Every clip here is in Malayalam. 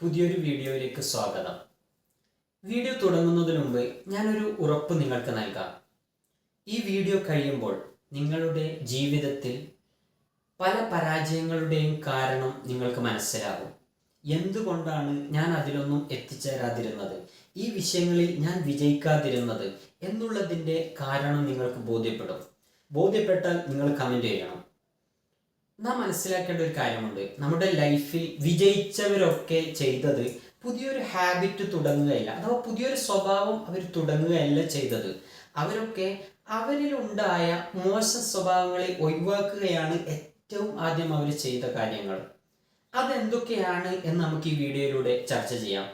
പുതിയൊരു വീഡിയോയിലേക്ക് സ്വാഗതം. വീഡിയോ തുടങ്ങുന്നതിന് മുമ്പ് ഞാനൊരു ഉറപ്പ് നിങ്ങൾക്ക് നൽകാം. ഈ വീഡിയോ കഴിയുമ്പോൾ നിങ്ങളുടെ ജീവിതത്തിൽ പല പരാജയങ്ങളുടെയും കാരണം നിങ്ങൾക്ക് മനസ്സിലാകും. എന്തുകൊണ്ടാണ് ഞാൻ അതിലൊന്നും എത്തിച്ചേരാതിരുന്നത്? ഈ വിഷയങ്ങളിൽ ഞാൻ വിജയിക്കാതിരുന്നത് എന്നുള്ളതിന്റെ കാരണം നിങ്ങൾക്ക് ബോധ്യപ്പെടും. ബോധ്യപ്പെട്ടാൽ നിങ്ങൾ കമന്റ് ചെയ്യണം. നാം മനസ്സിലാക്കേണ്ട ഒരു കാര്യമുണ്ട്. നമ്മുടെ ലൈഫിൽ വിജയിച്ചവരൊക്കെ ചെയ്തത് പുതിയൊരു ഹാബിറ്റ് തുടങ്ങുകയല്ല അഥവാ പുതിയൊരു സ്വഭാവം അവർ തുടങ്ങുകയല്ല ചെയ്തത്. അവരൊക്കെ അവരിലുണ്ടായ മോശ സ്വഭാവങ്ങളെ ഒഴിവാക്കുകയാണ് ഏറ്റവും ആദ്യം അവർ ചെയ്ത കാര്യങ്ങൾ. അതെന്തൊക്കെയാണ് എന്ന് നമുക്ക് ഈ വീഡിയോയിലൂടെ ചർച്ച ചെയ്യാം.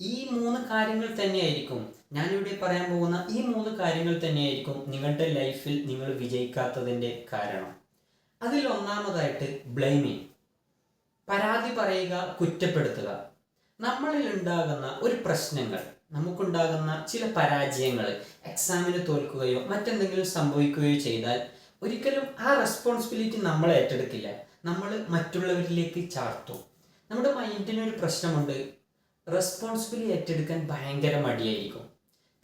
ഈ മൂന്ന് കാര്യങ്ങൾ തന്നെയായിരിക്കും ഞാനിവിടെ പറയാൻ പോകുന്ന ഈ മൂന്ന് കാര്യങ്ങൾ തന്നെയായിരിക്കും നിങ്ങളുടെ ലൈഫിൽ നിങ്ങൾ വിജയിക്കാത്തതിന്റെ കാരണം. അതിൽ ഒന്നാമതായിട്ട് ബ്ലെയിമിങ് പരാതി പറയുക കുറ്റപ്പെടുത്തുക. നമ്മളിൽ ഉണ്ടാകുന്ന ഒരു പ്രശ്നങ്ങൾ നമുക്കുണ്ടാകുന്ന ചില പരാജയങ്ങൾ എക്സാമിന് തോൽക്കുകയോ മറ്റെന്തെങ്കിലും സംഭവിക്കുകയോ ചെയ്താൽ ഒരിക്കലും ആ റെസ്പോൺസിബിലിറ്റി നമ്മൾ ഏറ്റെടുക്കില്ല. നമ്മൾ മറ്റുള്ളവരിലേക്ക് ചാർത്തും. നമ്മുടെ മൈൻഡിനൊരു പ്രശ്നമുണ്ട്. റെസ്പോൺസിബിലിറ്റി ഏറ്റെടുക്കാൻ ഭയങ്കര മടിയായിരിക്കും.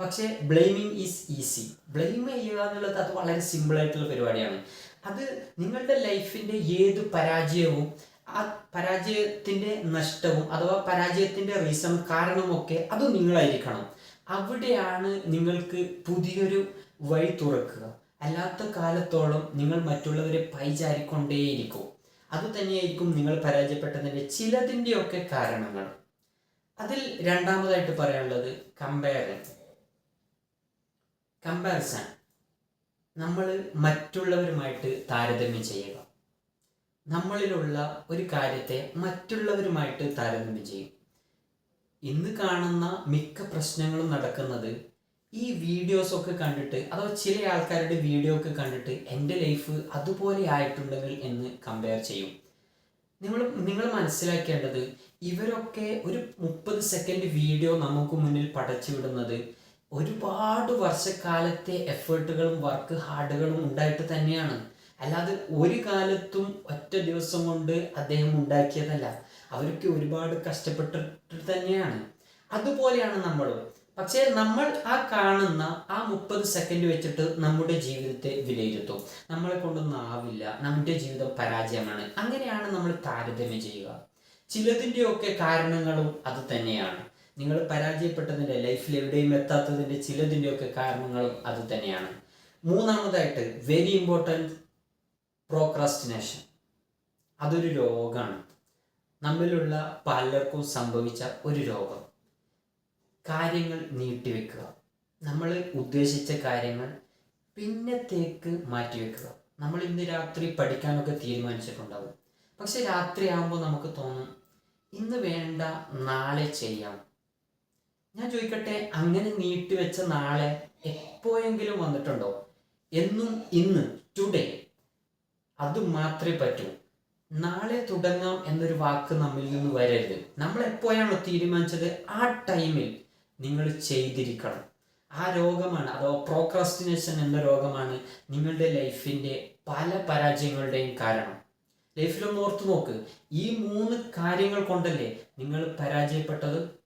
പക്ഷേ ബ്ലെയിമിങ് ഈസ് ഈസി ബ്ലെയിം ചെയ്യുക എന്നുള്ളത് അത് വളരെ സിമ്പിളായിട്ടുള്ള പരിപാടിയാണ്. അത് നിങ്ങളുടെ ലൈഫിന്റെ ഏത് പരാജയവും ആ പരാജയത്തിന്റെ നഷ്ടവും അഥവാ പരാജയത്തിന്റെ റീസൺ കാരണമൊക്കെ അത് നിങ്ങളായിരിക്കണം. അവിടെയാണ് നിങ്ങൾക്ക് പുതിയൊരു വഴി തുറക്കുക. അല്ലാത്ത കാലത്തോളം നിങ്ങൾ മറ്റുള്ളവരെ പൈചാരിക്കൊണ്ടേയിരിക്കും. അത് തന്നെയായിരിക്കും നിങ്ങൾ പരാജയപ്പെട്ടതിന്റെ ചിലതിന്റെയൊക്കെ കാരണങ്ങൾ. അതിൽ രണ്ടാമതായിട്ട് പറയാനുള്ളത് കമ്പയറിങ് കമ്പാരിസൺ നമ്മൾ മറ്റുള്ളവരുമായിട്ട് താരതമ്യം ചെയ്യുക. നമ്മളിലുള്ള ഒരു കാര്യത്തെ മറ്റുള്ളവരുമായിട്ട് താരതമ്യം ചെയ്യും. ഇന്ന് കാണുന്ന മിക്ക പ്രശ്നങ്ങളും നടക്കുന്നത് ഈ വീഡിയോസ് ഒക്കെ കണ്ടിട്ട് അഥവാ ചില ആൾക്കാരുടെ വീഡിയോ ഒക്കെ കണ്ടിട്ട് എന്റെ ലൈഫ് അതുപോലെ ആയിട്ടുണ്ടെങ്കിൽ എന്ന് കമ്പയർ ചെയ്യും. നിങ്ങൾ നിങ്ങൾ മനസ്സിലാക്കേണ്ടത് ഇവരൊക്കെ ഒരു മുപ്പത് സെക്കൻഡ് വീഡിയോ നമുക്ക് മുന്നിൽ പടച്ചു വിടുന്നത് ഒരുപാട് വർഷക്കാലത്തെ എഫേർട്ടുകളും വർക്ക് ഹാർഡുകളും ഉണ്ടായിട്ട് തന്നെയാണ്. അല്ലാതെ ഒരു കാലത്തും ഒറ്റ ദിവസം കൊണ്ട് അദ്ദേഹം ഉണ്ടാക്കിയതല്ല. അവരൊക്കെ ഒരുപാട് കഷ്ടപ്പെട്ടിട്ട് തന്നെയാണ്. അതുപോലെയാണ് നമ്മൾ പക്ഷേ നമ്മൾ ആ കാണുന്ന ആ മുപ്പത് സെക്കൻഡ് വെച്ചിട്ട് നമ്മുടെ ജീവിതത്തെ വിലയിരുത്തും. നമ്മളെ കൊണ്ടൊന്നും ആവില്ല. നമ്മുടെ ജീവിതം പരാജയമാണ്. അങ്ങനെയാണ് നമ്മൾ താരതമ്യം ചെയ്യുക. ചിലതിന്റെയൊക്കെ കാരണങ്ങളും അത് തന്നെയാണ്. നിങ്ങൾ പരാജയപ്പെട്ടതിന്റെ ലൈഫിൽ എവിടെയും എത്താത്തതിന്റെ ചിലതിന്റെയൊക്കെ കാരണങ്ങളും അത് തന്നെയാണ്. മൂന്നാമതായിട്ട് വെരി ഇമ്പോർട്ടന്റ് പ്രോക്രാസ്റ്റിനേഷൻ അതൊരു രോഗമാണ് നമ്മിലുള്ള പലർക്കും സംഭവിച്ച ഒരു രോഗം. കാര്യങ്ങൾ നീട്ടിവെക്കുക. നമ്മൾ ഉദ്ദേശിച്ച കാര്യങ്ങൾ പിന്നത്തേക്ക് മാറ്റിവെക്കുക. നമ്മൾ ഇന്ന് രാത്രി പഠിക്കാനൊക്കെ തീരുമാനിച്ചിട്ടുണ്ടാവും. പക്ഷെ രാത്രി ആകുമ്പോൾ നമുക്ക് തോന്നും ഇന്ന് വേണ്ട നാളെ ചെയ്യാം. ഞാൻ ചോദിക്കട്ടെ അങ്ങനെ നീട്ടിവെച്ച നാളെ എപ്പോഴെങ്കിലും വന്നിട്ടുണ്ടോ? എന്നും ഇന്ന് ടുഡേ അത് മാത്രമേ പറ്റൂ. നാളെ തുടങ്ങാം എന്നൊരു വാക്ക് നമ്മിൽ നിന്ന് വരരുത്. നമ്മൾ എപ്പോഴാണോ തീരുമാനിച്ചത്? ആ ടൈമിൽ നിങ്ങൾ ചെയ്തിരിക്കണം. ആ രോഗമാണ് അതോ പ്രോക്രാസ്റ്റിനേഷൻ എന്ന രോഗമാണ് നിങ്ങളുടെ ലൈഫിന്റെ പല പരാജയങ്ങളുടെയും കാരണം. ലൈഫിലൊന്ന് ഓർത്തു നോക്ക്. ഈ മൂന്ന് കാര്യങ്ങൾ കൊണ്ടല്ലേ നിങ്ങൾ പരാജയപ്പെട്ടത്?